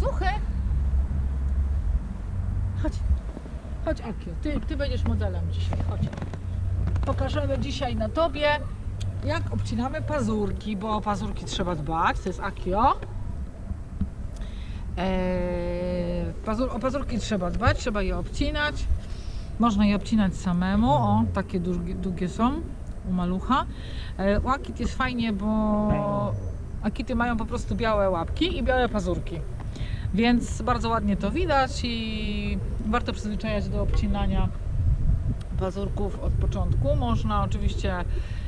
Suchy? Chodź. Chodź, Akio. Ty, ty będziesz modelem dzisiaj. Chodź. Pokażemy dzisiaj na tobie, jak obcinamy pazurki, bo o pazurki trzeba dbać. To jest Akio. Eee, pazur, o pazurki trzeba dbać, trzeba je obcinać. Można je obcinać samemu. O, takie długie, długie są u malucha. E, u Akit jest fajnie, bo Akity mają po prostu białe łapki i białe pazurki. Więc bardzo ładnie to widać i warto przyzwyczajać do obcinania pazurków od początku. Można oczywiście,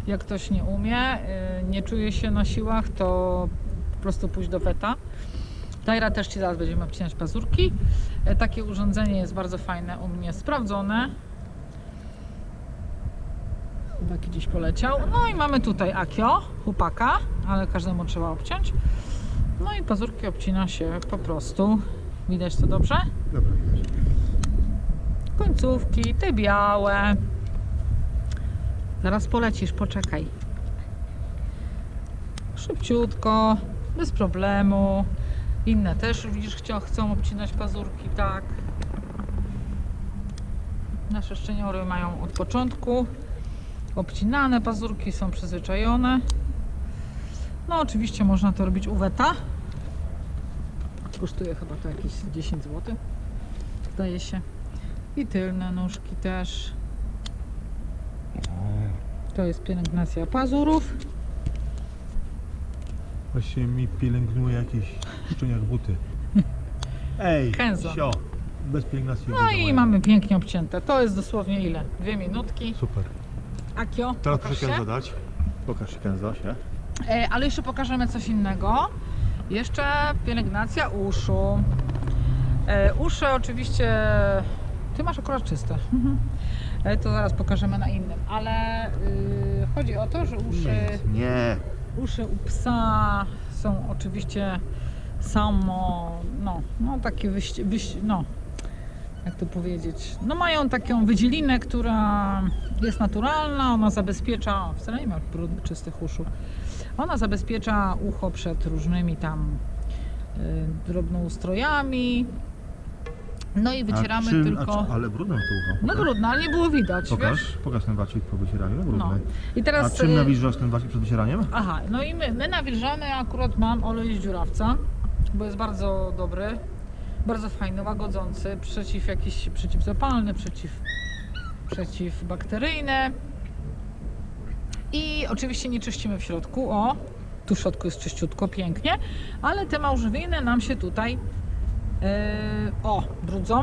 jak ktoś nie umie, y, nie czuje się na siłach, to po prostu pójść do weta. Tajra też Ci zaraz będziemy obcinać pazurki. E, Takie urządzenie jest bardzo fajne, u mnie sprawdzone. Chyba gdzieś poleciał. No i mamy tutaj Akio, chłopaka, ale każdemu trzeba obciąć. No i pazurki obcina się po prostu. Widać to dobrze? Dobra. Końcówki, te białe. Zaraz polecisz, poczekaj. Szybciutko, bez problemu. Inne też, widzisz, chcą obcinać pazurki, tak. Nasze szczeniory mają od początku obcinane pazurki, są przyzwyczajone. No oczywiście można to robić u weta. Kosztuje chyba to jakieś 10 zł. Zdaje się. I tylne nóżki też. To jest pielęgnacja pazurów. Właśnie mi pielęgnuje jakieś szczeniak buty. Ej, Kenzo. sio. Bez pielęgnacji. No i mamy pięknie obcięte. To jest dosłownie ile? Dwie minutki. Super. Akio, Teraz pokaż proszę się. Kenzo dać. Pokaż się Kenzo, się. E, ale jeszcze pokażemy coś innego. Jeszcze pielęgnacja uszu. E, uszy oczywiście. Ty masz akurat czyste. Mhm. E, to zaraz pokażemy na innym. Ale y, chodzi o to, że uszy. Nie. Uszy u psa są oczywiście samo, no, no takie wyś, wyś, no, jak to powiedzieć, no mają taką wydzielinę, która jest naturalna, ona zabezpiecza, wcale nie ma brudnych, czystych uszu, ona zabezpiecza ucho przed różnymi tam y, drobnoustrojami, no i wycieramy A czym- tylko, A, czy- ale brudne to ucho. no Pokaż. trudno, ale nie było widać, Pokaż, wiesz? pokaż ten wacik po wycieraniu, brudny. No. I A teraz czym y, nawilżasz ten wacik przed wycieraniem? Aha, no i my, my nawilżamy, akurat mam olej z dziurawca, bo jest bardzo dobry, bardzo fajny, łagodzący, przeciw jakiś, przeciwzapalny, przeciw, przeciwbakteryjny. I oczywiście nie czyścimy w środku, o, tu w środku jest czyściutko, pięknie, ale te małżowiny nam się tutaj, yy, o, brudzą.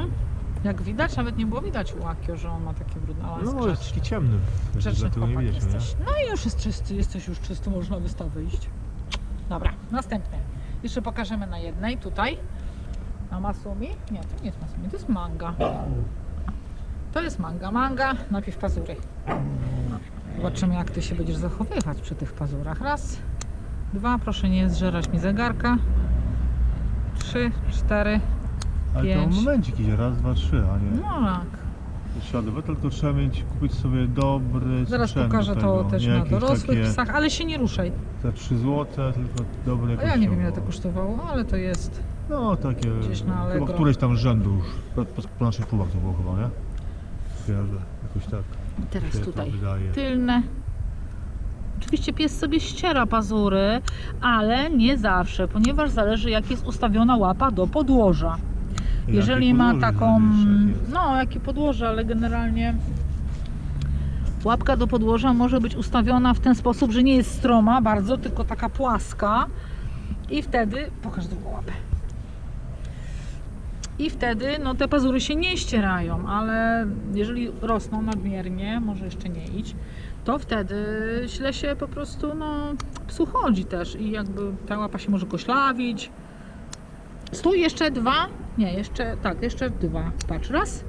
Jak widać, nawet nie było widać u Akio, że on ma takie brudne, ale jest No, jest grzeczny. taki ciemny. Dlatego nie widać, jesteś. No i już jest czysty, jesteś już czysty, można wystawę iść. Dobra, następny. Jeszcze pokażemy na jednej, tutaj. Na Masumi? Nie, to nie jest Masumi, to jest manga. To jest manga. Manga, najpierw pazury. Zobaczymy jak Ty się będziesz zachowywać przy tych pazurach. Raz, dwa, proszę nie zżerać mi zegarka. Trzy, cztery, Ale to Pięć. momencik idzie, raz, dwa, trzy, a nie. no tak. Śladowe, tylko trzeba mieć, kupić sobie dobry Zaraz sprzęt pokażę do to tego. też nie na jakieś dorosłych takie psach, ale się nie ruszaj. Za 3 złote, tylko dobre A ja nie wiem ile to kosztowało, ale to jest No takie, Gdzieś na chyba któreś tam rzędu już, po, po, po naszych próbach to było chyba, nie? Kojarzę, jakoś tak Teraz się tutaj wydaje. tylne. Oczywiście pies sobie ściera pazury, ale nie zawsze, ponieważ zależy jak jest ustawiona łapa do podłoża. Jeżeli ma taką, no jakie podłoże, ale generalnie łapka do podłoża może być ustawiona w ten sposób, że nie jest stroma bardzo, tylko taka płaska i wtedy, pokaż drugą łapę. I wtedy no, te pazury się nie ścierają, ale jeżeli rosną nadmiernie, może jeszcze nie idź, to wtedy źle się po prostu no, psu chodzi też i jakby ta łapa się może koślawić. Stój jeszcze dwa, nie, jeszcze, tak, jeszcze dwa. Patrz, raz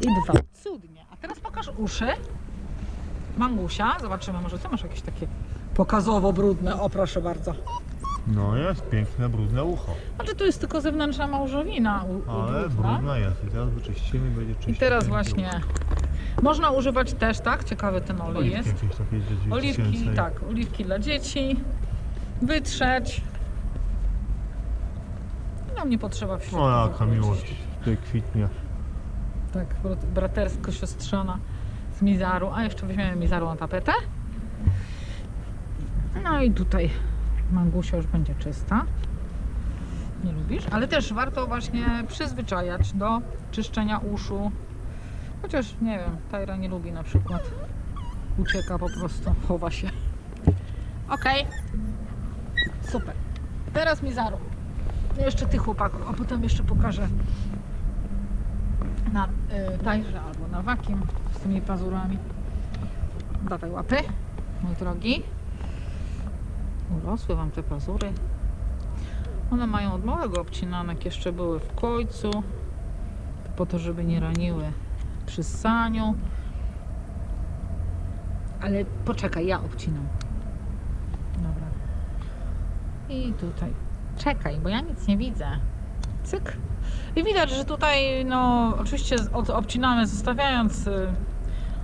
i dwa. Cudnie. A teraz pokaż uszy. Mangusia, zobaczymy, może ty masz jakieś takie pokazowo brudne, o proszę bardzo. No jest piękne, brudne ucho, Znaczy to jest tylko zewnętrzna małżowina u, ale ubrudna. brudna jest i teraz wyczyścimy i będzie czyściej. I teraz właśnie można używać też, tak? Ciekawy ten olej Oliwki jest. jakieś takie dzieci- Oliwki, tak, oliwki dla dzieci. Wytrzeć. na mnie potrzeba w środku. O jaka miłość tutaj kwitnie. Tak, brat- bratersko-siostrzana z Mizaru. A jeszcze weźmiemy Mizaru na tapetę. No i tutaj Mangusia już będzie czysta. Nie lubisz? Ale też warto właśnie przyzwyczajać do czyszczenia uszu. Chociaż nie wiem, Tajra nie lubi na przykład. Ucieka po prostu, chowa się. Okej. Super. Teraz Mizaru. Jeszcze tych chłopaków, a potem jeszcze pokażę na y, tajrze albo na wakim z tymi pazurami. Dawaj łapy, mój drogi. Urosły Wam te pazury. One mają od małego obcinanek, jeszcze były w końcu, po to, żeby nie raniły przy ssaniu. Ale poczekaj, ja obcinam. Dobra. I tutaj. Czekaj, bo ja nic nie widzę. Cyk. I widać, że tutaj, no, oczywiście obcinamy, zostawiając y,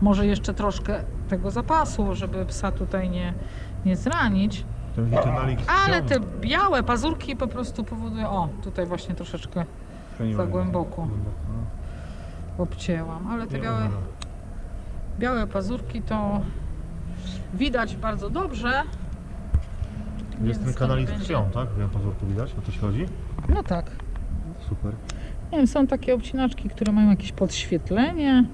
może jeszcze troszkę tego zapasu, żeby psa tutaj nie, nie zranić. Ten witonalik Ale te białe pazurki po prostu powodują. O, tutaj właśnie troszeczkę za głęboko. obcięłam, ale te białe, białe pazurki to widać bardzo dobrze. Jest ten kanalik z krwią, tak? Wiem pazurku widać, o to się chodzi? No tak. Super. Nie wiem, są takie obcinaczki, które mają jakieś podświetlenie.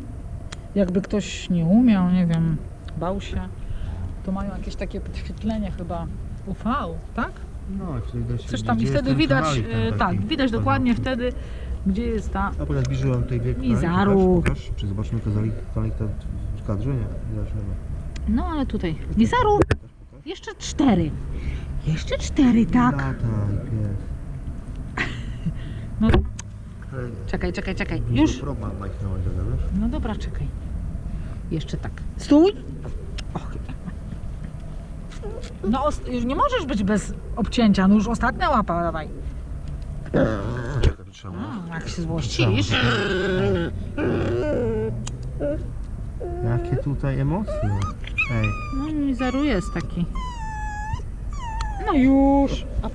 Jakby ktoś nie umiał, nie wiem, bał się, to mają jakieś takie podświetlenie chyba UV, tak? No i wtedy widać, Coś tam i wtedy widać, e, tak, widać dokładnie wtedy, gdzie jest ta. A potem zbliżyłem tutaj wiek. Mizaru. Pokaż, pokaż, czy zobaczymy kazalik, kazalik tam w kadrze? Nie, nie zobaczymy. No ale tutaj. Pokaż, pokaż. Jeszcze cztery. Jeszcze cztery, tak. Lataj, pies. No, czekaj, czekaj, czekaj. już? No dobra, czekaj. Jeszcze tak. Stój! Och. No, już nie możesz być bez obcięcia. No już ostatnia łapa, dawaj. Czekaj, to trzeba. Mm, jak się złościsz. Jakie tutaj emocje. Ej, No i zaru jest taki. No już. A-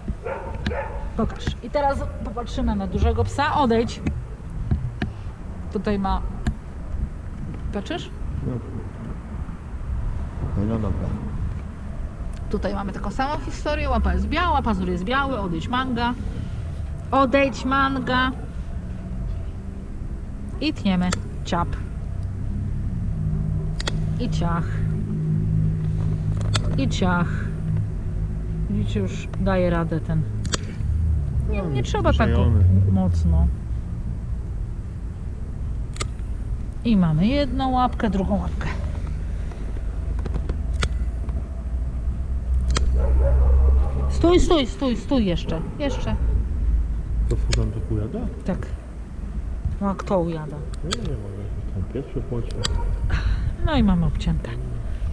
Pokaż. I teraz popatrzymy na dużego psa. Odejdź. Tutaj ma. Patrzysz? no, no dobra. Tutaj mamy taką samą historię. Łapa jest biała, pazur jest biały. Odejdź manga. Odejdź manga. I tniemy. Ciap. I ciach. I ciach. Widzicie, już daje radę ten. Nie, nie trzeba tak mocno. I mamy jedną łapkę, drugą łapkę. Stój, stój, stój, stój jeszcze. Jeszcze. To furą to pojada? Tak. No a kto ujada? Nie, nie mogę. Tam pies przepłocie. No i mamy obcięte.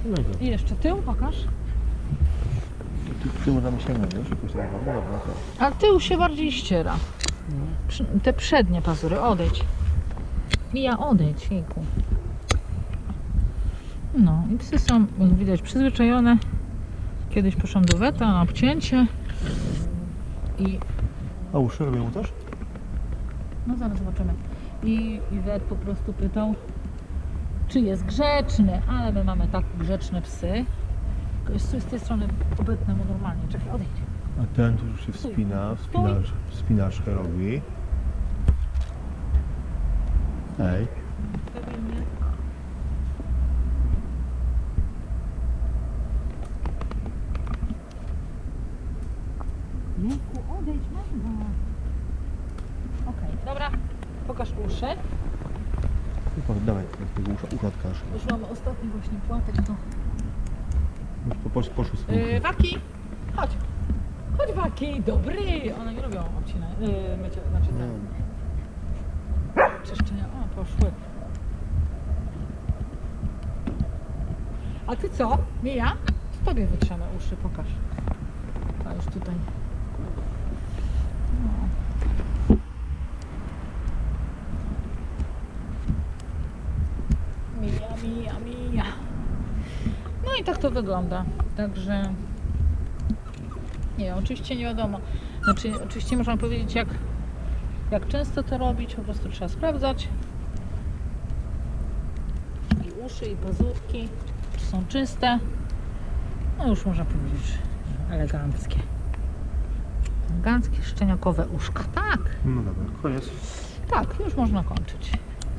No i. I jeszcze tył, pokaż. Sięgnąć, wiesz? Jakoś tak, no to. A tył się bardziej ściera. Te przednie pazury, odejdź. Mija, odejdź, jejku. No i psy są, jak widać, przyzwyczajone. Kiedyś poszłam do weta na obcięcie. I A uszy robią mu też? No zaraz zobaczymy. I, I wet po prostu pytał, czy jest grzeczny, ale my mamy tak grzeczne psy. Z z tej strony obetnę mu normalnie. Czekaj, odejdź. A ten tu już się wspina, wspinaczkę robi. Ej. Stabilnie. Jejku, odejdź, mama. Okej, dobra. Pokaż uszy. I potem, dawaj, odkaż. Już mamy ostatni właśnie płatek, to... Już po, posz- poszły z Yy, Waki, chodź. Chodź Waki, dobry. One nie lubią obcinania, yy, mycia, znaczy Nie. ten, czyszczenia. O, poszły. A ty co, Mija? Tobie wytrzemy uszy, pokaż. A już tutaj. No. Mija, mija, mija. No i tak to wygląda. Także nie, oczywiście nie wiadomo. Znaczy, oczywiście można powiedzieć, jak Jak często to robić, po prostu trzeba sprawdzać. I uszy, i pazurki, czy są czyste. No już można powiedzieć, eleganckie. Eleganckie, szczeniakowe uszka. Tak, No dobra, koniec. tak, już można kończyć.